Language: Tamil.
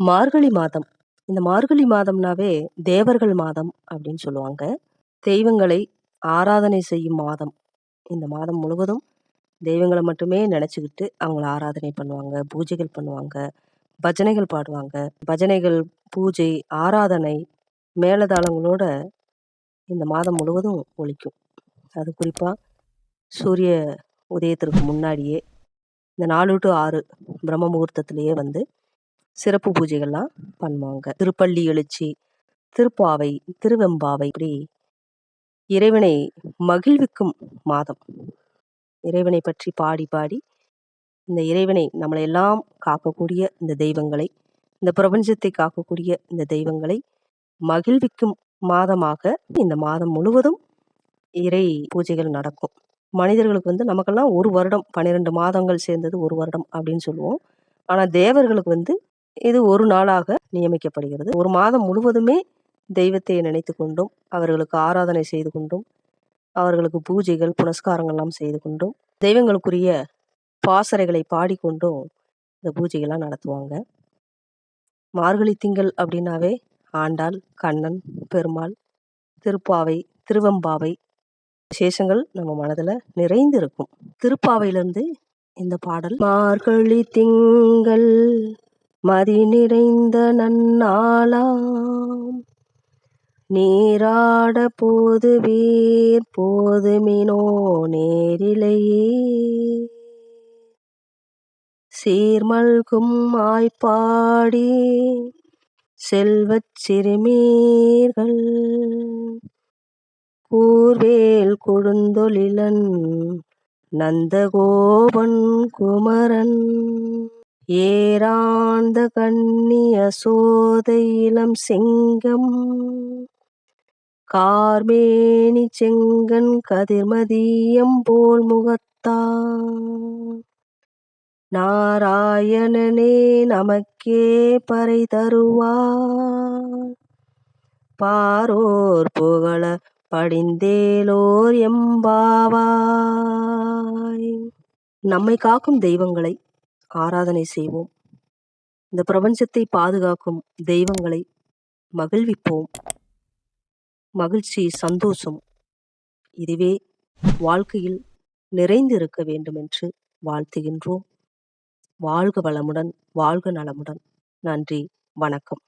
மார்கழி மாதம். இந்த மார்கழி மாதம்னாவே தேவர்கள் மாதம் அப்படின்னு சொல்லுவாங்க. தெய்வங்களை ஆராதனை செய்யும் மாதம். இந்த மாதம் முழுவதும் தெய்வங்களை மட்டுமே நினச்சிக்கிட்டு அவங்கள ஆராதனை பண்ணுவாங்க, பூஜைகள் பண்ணுவாங்க, பஜனைகள் பாடுவாங்க. பஜனைகள், பூஜை, ஆராதனை, மேளதாளங்களோட இந்த மாதம் முழுவதும் ஒழிக்கும் அது குறிப்பாக சூரிய உதயத்திற்கு முன்னாடியே இந்த நாலு டு ஆறு பிரம்ம முகூர்த்தத்திலேயே வந்து சிறப்பு பூஜைகள்லாம் பண்ணுவாங்க. திருப்பள்ளி எழுச்சி, திருப்பாவை, திருவெம்பாவை இப்படி இறைவனை மகிழ்விக்கும் மாதம். இறைவனை பற்றி பாடி பாடி இந்த இறைவனை நம்மளை எல்லாம் காக்கக்கூடிய இந்த தெய்வங்களை, இந்த பிரபஞ்சத்தை காக்கக்கூடிய இந்த தெய்வங்களை மகிழ்விக்கும் மாதமாக இந்த மாதம் முழுவதும் இறை பூஜைகள் நடக்கும். மனிதர்களுக்கு வந்து நமக்கெல்லாம் ஒரு வருடம் 12 மாதங்கள் சேர்ந்தது ஒரு வருடம் அப்படின்னு சொல்லுவோம். ஆனால் தேவர்களுக்கு வந்து இது ஒரு நாளாக நியமிக்கப்படுகிறது. ஒரு மாதம் முழுவதுமே தெய்வத்தை நினைத்து கொண்டும், அவர்களுக்கு ஆராதனை செய்து கொண்டும், அவர்களுக்கு பூஜைகள், புனஸ்காரங்கள்லாம் செய்து கொண்டும், தெய்வங்களுக்குரிய பாசறைகளை பாடிக்கொண்டும் இந்த பூஜைகள்லாம் நடத்துவாங்க. மார்கழி திங்கள் அப்படின்னாவே ஆண்டாள், கண்ணன், பெருமாள், திருப்பாவை, திருவெம்பாவை விசேஷங்கள் நம்ம மனதில் நிறைந்து இருக்கும். திருப்பாவையிலிருந்து இந்த பாடல். மார்கழி திங்கள் மதி நிறைந்த நன்னாளாம். நீராட போது வீர் போதுமினோ நேரிழையே சீர்மல்கும் ஆய்ப்பாடி செல்வச் சிறுமீர்கள். கூர்வேல் கொடுந்தொழிலன் நந்தகோபன் குமரன். ஏராந்த கண்ணிய சோதை இளம் சிங்கம் கார்மேனி செங்கன் கதிர்மதியம் போல் முகத்தா. நாராயணனே நமக்கே பறை தருவார் பாரோர் புகழ படிந்தேலோர் எம்பாவாய். நம்மை காக்கும் தெய்வங்களை ஆராதனை செய்வோம். இந்த பிரபஞ்சத்தை பாதுகாக்கும் தெய்வங்களை மகிழ்விப்போம். மகிழ்ச்சி சந்தோஷம் இதுவே வாழ்க்கையில் நிறைந்திருக்க வேண்டும் என்று வாழ்த்துகின்றோம். வாழ்க வளமுடன் வாழ்க நலமுடன். நன்றி வணக்கம்.